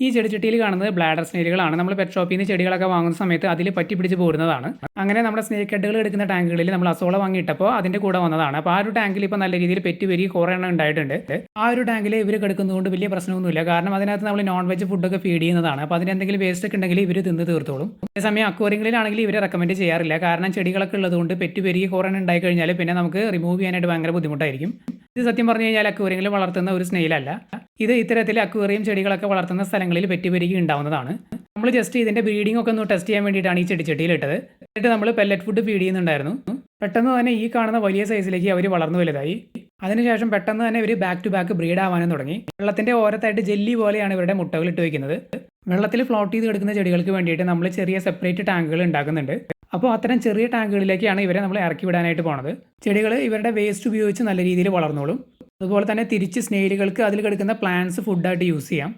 ഈ ചെടിച്ചട്ടിയിൽ കാണുന്നത് ബ്ലാഡർ സ്നേലുകളാണ് നമ്മൾ പെറ്റ് ഷോപ്പിൽ നിന്ന് ചെടികളൊക്കെ വാങ്ങുന്ന സമയത്ത് അതിൽ പറ്റി പിടിച്ച് പോരുന്നതാണ്. അങ്ങനെ നമ്മുടെ സ്നേക്ക് ഹെഡുകൾ എടുക്കുന്ന ടാങ്കുകളിൽ നമ്മൾ അസോള വാങ്ങിയിട്ടപ്പോൾ അതിന്റെ കൂടെ വന്നതാണ്. അപ്പോൾ ആ ഒരു ടാങ്കിൽ ഇപ്പോൾ നല്ല രീതിയിൽ പെറ്റ് വരി കുറേ എണ്ണം ഉണ്ടായിട്ടുണ്ട്. ആ ഒരു ടാങ്കിൽ ഇവർ കിടക്കുന്നതുകൊണ്ട് വലിയ പ്രശ്നമൊന്നുമില്ല. കാരണം അതിനകത്ത് നമ്മൾ നോൺ വെജ് ഫുഡൊക്കെ ഫീഡ് ചെയ്യുന്നതാണ്. അപ്പോൾ അതിന് എന്തെങ്കിലും വേസ്റ്റ് ഒക്കെ ഉണ്ടെങ്കിൽ ഇവർ തിന്ന് തീർത്തോളും. അതേസമയം അക്വറിയങ്ങളിലാണെങ്കിൽ ഇവരെ റെക്കമെൻഡ് ചെയ്യാറില്ല. കാരണം ചെടികളൊക്കെ ഉള്ളതുകൊണ്ട് പെറ്റ് പെരുകി കുറേ ഉണ്ടായി കഴിഞ്ഞാൽ പിന്നെ നമുക്ക് റിമൂവ് ചെയ്യാനായിട്ട് ഭയങ്കര ബുദ്ധിമുട്ടായിരിക്കും. ഇത് സത്യം പറഞ്ഞു കഴിഞ്ഞാൽ അക്വറിയങ്ങളിൽ വളർത്തുന്ന ഒരു സ്നെയിലല്ല ഇത് ഇത്തരത്തിൽ അക്വേറിയം ചെടികളൊക്കെ വളർത്തുന്ന സ്ഥലങ്ങളിൽ പെറ്റുപെരുകി ഉണ്ടാവുന്നതാണ് നമ്മൾ ജസ്റ്റ് ഇതിന്റെ ബ്രീഡിംഗ് ഒക്കെ ഒന്ന് ടെസ്റ്റ് ചെയ്യാൻ വേണ്ടിയിട്ടാണ് ഈ ചെടിച്ചട്ടിയിൽ ഇട്ടത് എന്നിട്ട് നമ്മൾ പെല്ലറ്റ് ഫുഡ് ഫീഡ് ചെയ്യുന്നുണ്ടായിരുന്നു. പെട്ടെന്ന് തന്നെ ഈ കാണുന്ന വലിയ സൈസിലേക്ക് അവർ വളർന്നു വലുതായി. അതിനുശേഷം പെട്ടെന്ന് തന്നെ ഇവർ ബാക്ക് ടു ബാക്ക് ബ്രീഡ് ആവാനും തുടങ്ങി. വെള്ളത്തിന്റെ ഓരത്തായിട്ട് ജെല്ലി പോലെയാണ് ഇവരുടെ മുട്ടകൾ ഇട്ട് വെക്കുന്നത്. വെള്ളത്തിൽ ഫ്ലോട്ട് ചെയ്ത് കിടക്കുന്ന ചെടികൾക്ക് വേണ്ടിയിട്ട് നമ്മൾ ചെറിയ സെപ്പറേറ്റ് ടാങ്കുകൾ ഉണ്ടാക്കുന്നുണ്ട്. അപ്പോൾ അത്തരം ചെറിയ ടാങ്കുകളിലേക്കാണ് ഇവരെ നമ്മൾ ഇറക്കി വിടാനായിട്ട് പോണത്. ചെടികൾ ഇവരുടെ വേസ്റ്റ് ഉപയോഗിച്ച് നല്ല രീതിയിൽ വളർന്നോളും. അതുപോലെ തന്നെ തിരിച്ച് സ്നേഹിലുകൾക്ക് അതിൽ കിടക്കുന്ന പ്ലാന്റ്സ് ഫുഡായിട്ട് യൂസ് ചെയ്യാം.